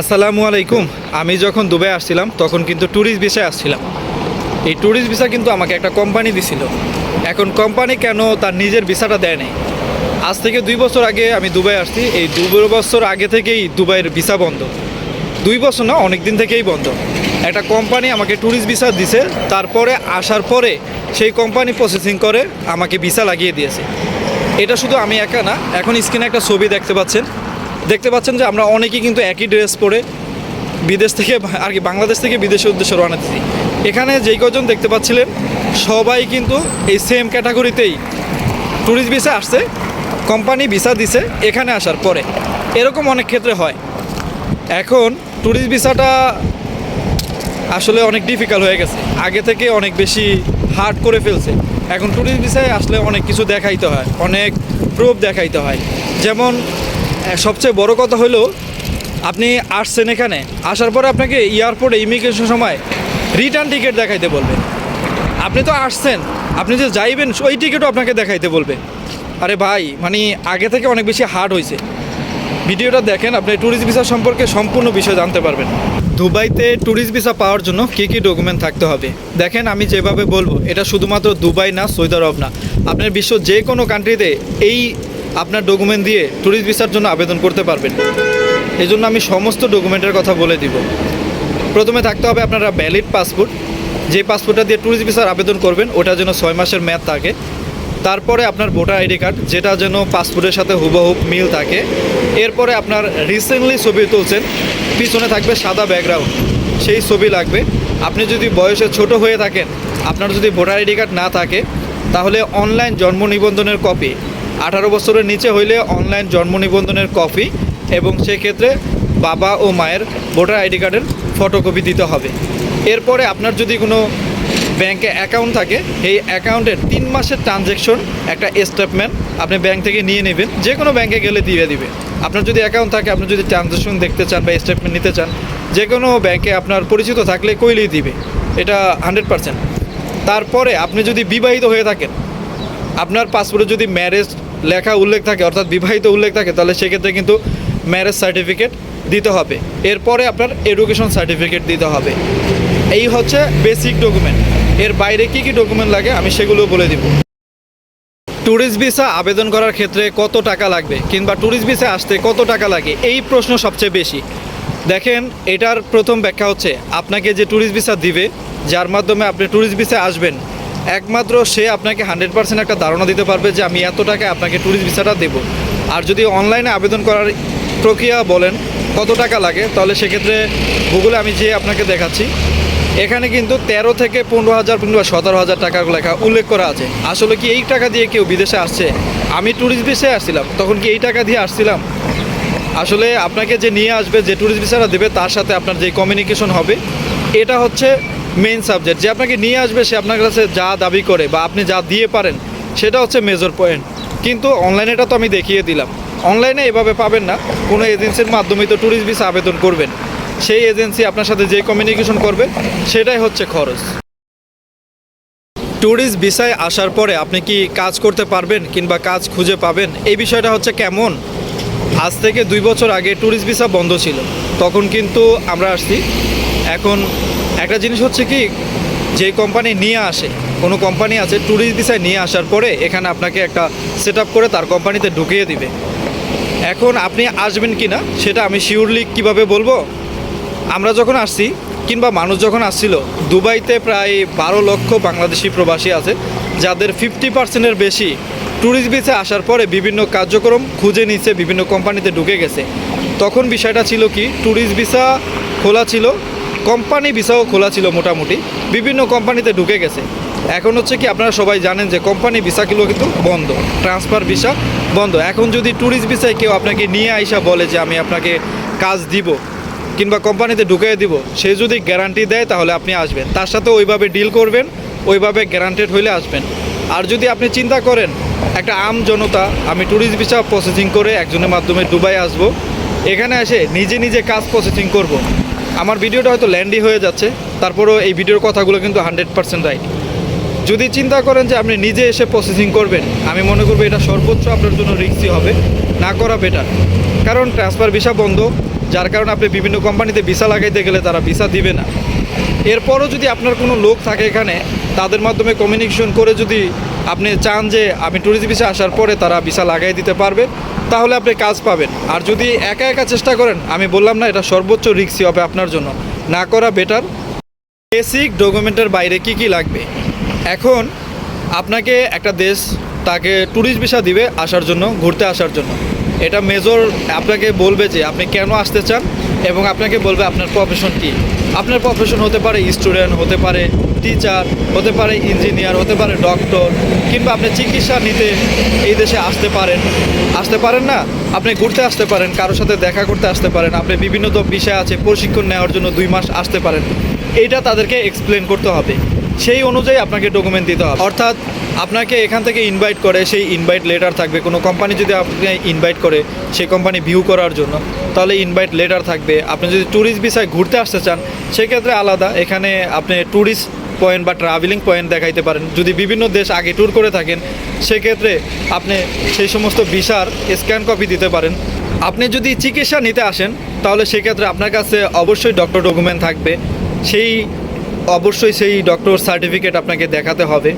আসসালামু আলাইকুম। আমি যখন দুবাই আসছিলাম, তখন কিন্তু ট্যুরিস্ট ভিসায় আসছিলাম। এই ট্যুরিস্ট ভিসা কিন্তু আমাকে একটা কোম্পানি দিছিল। এখন কোম্পানি কেন তার নিজের ভিসাটা দেয় নাই? আজ থেকে দুই বছর আগে আমি দুবাই আসছি। এই দু বছর আগে থেকেই দুবাইয়ের ভিসা বন্ধ। দুই বছর না অনেক দিন থেকেই বন্ধ। একটা কোম্পানি আমাকে ট্যুরিস্ট ভিসা দিছে। তারপরে আসার পরে সেই কোম্পানি প্রসেসিং করে আমাকে ভিসা লাগিয়ে দিয়েছে। এটা শুধু আমি একা না, এখন স্ক্রিনে একটা ছবি দেখতে পাচ্ছেন। দেখতে পাচ্ছেন যে আমরা অনেকেই কিন্তু একই ড্রেস পরে বিদেশ থেকে আর কি বাংলাদেশ থেকে বিদেশের উদ্দেশ্যে রওনা দিচ্ছি। এখানে যেই কজন দেখতে পাচ্ছিলেন, সবাই কিন্তু এই সেম ক্যাটাগরিতেই ট্যুরিস্ট ভিসা আসছে কোম্পানি ভিসা দিছে, এখানে আসার পরে। এরকম অনেক ক্ষেত্রে হয়। এখন ট্যুরিস্ট ভিসাটা আসলে অনেক ডিফিকাল্ট হয়ে গেছে। আগে থেকে অনেক বেশি হার্ড করে ফেলছে। এখন ট্যুরিস্ট ভিসায় আসলে অনেক কিছু দেখাইতে হয়, অনেক প্রুফ দেখাইতে হয়। যেমন সবচেয়ে বড় কথা হলো, আপনি আসছেন এখানে, আসার পরে আপনাকে এয়ারপোর্টে ইমিগ্রেশন সময় রিটার্ন টিকিট দেখাইতে বলবে। আপনি তো আসছেন, আপনি যে যাইবেন, ওই টিকিটও আপনাকে দেখাইতে বলবে। আরে ভাই মানে আগে থেকে অনেক বেশি হার্ড হয়েছে ভিডিওটা দেখেন, আপনি ট্যুরিস্ট ভিসা সম্পর্কে সম্পূর্ণ বিষয় জানতে পারবেন। দুবাইতে ট্যুরিস্ট ভিসা পাওয়ার জন্য কী কী ডকুমেন্ট থাকতে হবে? দেখেন, আমি যেভাবে বলব, এটা শুধুমাত্র দুবাই না, সৌদি আরব না। আপনার বিশ্ব যে কোনো কান্ট্রিতে এই আপনার ডকুমেন্ট দিয়ে ট্যুরিস্ট ভিসার জন্য আবেদন করতে পারবেন। এই জন্য আমি সমস্ত ডকুমেন্টের কথা বলে দিব। প্রথমে থাকতে হবে আপনারা ভ্যালিড পাসপোর্ট যে পাসপোর্টটা দিয়ে ট্যুরিস্ট ভিসার আবেদন করবেন, ওটা যেন ছয় মাসের মেয়াদ থাকে। তারপরে আপনার ভোটার আইডি কার্ড যেটা যেন পাসপোর্টের সাথে হুবহুব মিল থাকে। এরপরে আপনার রিসেন্টলি ছবি তুলছেন, পিছনে থাকবে সাদা ব্যাকগ্রাউন্ড সেই ছবি লাগবে। আপনি যদি বয়সে ছোট হয়ে থাকেন, আপনার যদি ভোটার আইডি কার্ড না থাকে, তাহলে অনলাইন জন্ম নিবন্ধনের কপি আঠারো বছরের নিচে হইলে অনলাইন জন্ম নিবন্ধনের কপি এবং সেক্ষেত্রে বাবা ও মায়ের ভোটার আইডি কার্ডের ফটোকপি দিতে হবে। এরপরে আপনার যদি কোনো ব্যাংকে অ্যাকাউন্ট থাকে, এই অ্যাকাউন্টের তিন মাসের ট্রানজ্যাকশন একটা স্টেটমেন্ট আপনি ব্যাংক থেকে নিয়ে নেবেন, যে কোনো ব্যাংকে গেলে দিয়ে দিবে। আপনার যদি অ্যাকাউন্ট থাকে, আপনি যদি ট্রানজ্যাকশন দেখতে চান বা স্টেটমেন্ট নিতে চান, যে কোনো ব্যাংকে আপনার পরিচিত থাকলে কইলেই দিবে। এটা হান্ড্রেড পার্সেন্ট তারপরে আপনি যদি বিবাহিত হয়ে থাকেন, আপনার পাসপোর্টে যদি ম্যারেজ লেখা উল্লেখ থাকে, অর্থাৎ বিবাহিত উল্লেখ থাকে, তাহলে সেক্ষেত্রে কিন্তু ম্যারেজ সার্টিফিকেট দিতে হবে। এরপরে আপনার এডুকেশন সার্টিফিকেট দিতে হবে। এই হচ্ছে বেসিক ডকুমেন্ট এর বাইরে কি কি ডকুমেন্ট লাগে আমি সেগুলো বলে দিব। ট্যুরিস্ট ভিসা আবেদন করার ক্ষেত্রে কত টাকা লাগবে কিংবা ট্যুরিস্ট ভিসা আসতে কত টাকা লাগে, এই প্রশ্ন সবচেয়ে বেশি। দেখেন, এটার প্রথম ব্যাখ্যা হচ্ছে, আপনাকে যে ট্যুরিস্ট ভিসা দিবে, যার মাধ্যমে আপনি ট্যুরিস্ট ভিসা আসবেন একমাত্র সে আপনাকে হান্ড্রেড পার্সেন্ট একটা ধারণা দিতে পারবে যে আমি এত টাকায় আপনাকে ট্যুরিস্ট ভিসাটা দেবো। আর যদি অনলাইনে আবেদন করার প্রক্রিয়া বলেন কত টাকা লাগে, তাহলে সেক্ষেত্রে গুগলে আমি যে আপনাকে দেখাচ্ছি। এখানে কিন্তু তেরো থেকে পনেরো হাজার কিংবা সতেরো হাজার টাকার লেখা উল্লেখ করা আছে। আসলে কি এই টাকা দিয়ে কেউ বিদেশে আসছে? আমি ট্যুরিস্ট ভিসায় আসছিলাম। তখন কি এই টাকা দিয়ে আসছিলাম? আসলে আপনাকে যে নিয়ে আসবে, যে ট্যুরিস্ট ভিসাটা দেবে, তার সাথে আপনার যে কমিউনিকেশন হবে, এটা হচ্ছে মেইন সাবজেক্ট যে আপনাকে নিয়ে আসবে, সে আপনার কাছে যা দাবি করে বা আপনি যা দিয়ে পারেন, সেটা হচ্ছে মেজর পয়েন্ট কিন্তু অনলাইনেটা তো আমি দেখিয়ে দিলাম। অনলাইনে এভাবে পাবেন না। কোনো এজেন্সির মাধ্যমে তো ট্যুরিস্ট ভিসা আবেদন করবেন। সেই এজেন্সি আপনার সাথে যে কমিউনিকেশন করবে, সেটাই হচ্ছে খরচ। ট্যুরিস্ট ভিসায় আসার পরে আপনি কি কাজ করতে পারবেন কিংবা কাজ খুঁজে পাবেন? এই বিষয়টা হচ্ছে কেমন? আজ থেকে দুই বছর আগে ট্যুরিস্ট ভিসা বন্ধ ছিল। তখন কিন্তু আমরা আসছি। এখন একটা জিনিস হচ্ছে কি যে কোম্পানি নিয়ে আসে, কোনো কোম্পানি আছে ট্যুরিস্ট ভিসায় নিয়ে আসার পরে এখানে আপনাকে একটা সেট করে তার কোম্পানিতে ঢুকিয়ে দিবে। এখন আপনি আসবেন কি না, সেটা আমি শিওরলি কীভাবে বলব? আমরা যখন আসছি, কিংবা মানুষ যখন আসছিল, দুবাইতে প্রায় বারো লক্ষ বাংলাদেশি প্রবাসী আছে, যাদের ফিফটি পার্সেন্টের বেশি ট্যুরিস্ট ভিসে আসার পরে বিভিন্ন কার্যক্রম খুঁজে নিচ্ছে বিভিন্ন কোম্পানিতে ঢুকে গেছে। তখন বিষয়টা ছিল কি ট্যুরিস্ট ভিসা খোলা ছিল কোম্পানি ভিসাও খোলা ছিল মোটামুটি। বিভিন্ন কোম্পানিতে ঢুকে গেছে। এখন হচ্ছে কি আপনারা সবাই জানেন যে কোম্পানি ভিসাগুলো কিন্তু বন্ধ, ট্রান্সফার ভিসা বন্ধ। এখন যদি ট্যুরিস্ট ভিসায় কেউ আপনাকে নিয়ে আইসা বলে যে আমি আপনাকে কাজ দিব কিংবা কোম্পানিতে ঢুকিয়ে দিব, সে যদি গ্যারান্টি দেয় তাহলে আপনি আসবেন। তার সাথে ওইভাবে ডিল করবেন, ওইভাবে গ্যারান্টেড হইলে আসবেন। আর যদি আপনি চিন্তা করেন, একটা আম জনতা, আমি ট্যুরিস্ট ভিসা প্রসেসিং করে একজনের মাধ্যমে দুবাই আসব, এখানে এসে নিজে নিজে কাজ প্রসেসিং করব। আমার ভিডিওটা হয়তো ল্যান্ডি হয়ে যাচ্ছে, তারপরেও এই ভিডিওর কথাগুলো কিন্তু হান্ড্রেড পার্সেন্ট রাইট যদি চিন্তা করেন যে আপনি নিজে এসে প্রসেসিং করবেন, আমি মনে করব এটা সর্বোচ্চ আপনার জন্য রিক্সি হবে, না করা বেটার কারণ ট্রান্সফার ভিসা বন্ধ, যার কারণে আপনি বিভিন্ন কোম্পানিতে ভিসা লাগাইতে গেলে তারা ভিসা দিবে না। এরপরও যদি আপনার কোনো লোক থাকে এখানে, তাদের মাধ্যমে কমিউনিকেশন করে যদি আপনি চান যে আমি ট্যুরিস্ট ভিসা আসার পরে তারা ভিসা লাগাই দিতে পারবে, তাহলে আপনি কাজ পাবেন। আর যদি একা একা চেষ্টা করেন, আমি বললাম না, এটা সর্বোচ্চ রিক্সি হবে আপনার জন্য। না করা বেটার বেসিক ডকুমেন্টের বাইরে কি কি লাগবে? এখন আপনাকে একটা দেশ তাকে ট্যুরিস্ট ভিসা দিবে আসার জন্য, ঘুরতে আসার জন্য। এটা মেজর আপনাকে বলবে যে আপনি কেন আসতে চান এবং আপনাকে বলবে আপনার প্রফেশন কী। আপনার প্রফেশন হতে পারে স্টুডেন্ট হতে পারে টিচার হতে পারে ইঞ্জিনিয়ার হতে পারে ডক্টর কিংবা আপনি চিকিৎসা নিতে এই দেশে আসতে পারেন। আসতে পারেন না? আপনি ঘুরতে আসতে পারেন, কারোর সাথে দেখা করতে আসতে পারেন, আপনি বিভিন্ন তো বিষয় আছে, প্রশিক্ষণ নেওয়ার জন্য দুই মাস আসতে পারেন। এইটা তাদেরকে এক্সপ্লেন করতে হবে। সেই অনুযায়ী আপনাকে ডকুমেন্ট দিতে হবে। অর্থাৎ আপনাকে এখান থেকে ইনভাইট করে, সেই ইনভাইট লেটার থাকবে। কোনো কোম্পানি যদি আপনাকে ইনভাইট করে, সেই কোম্পানি ভিউ করার জন্য, তাহলে ইনভাইট লেটার থাকবে। আপনি যদি ট্যুরিস্ট বিষয়ে ঘুরতে আসতে চান, সেক্ষেত্রে আলাদা। এখানে আপনি ট্যুরিস্ট পয়েন্ট বা ট্রাভেলিং পয়েন্ট দেখাইতে পারেন। যদি বিভিন্ন দেশ আগে ট্যুর করে থাকেন, সেক্ষেত্রে আপনি সেই সমস্ত ভিসার স্ক্যান কপি দিতে পারেন। আপনি যদি চিকিৎসা নিতে আসেন, তাহলে সেক্ষেত্রে আপনার কাছে অবশ্যই ডক্টর ডকুমেন্ট থাকবে। সেই, অবশ্যই সেই ডক্টর সার্টিফিকেট আপনাকে দেখাতে হবে।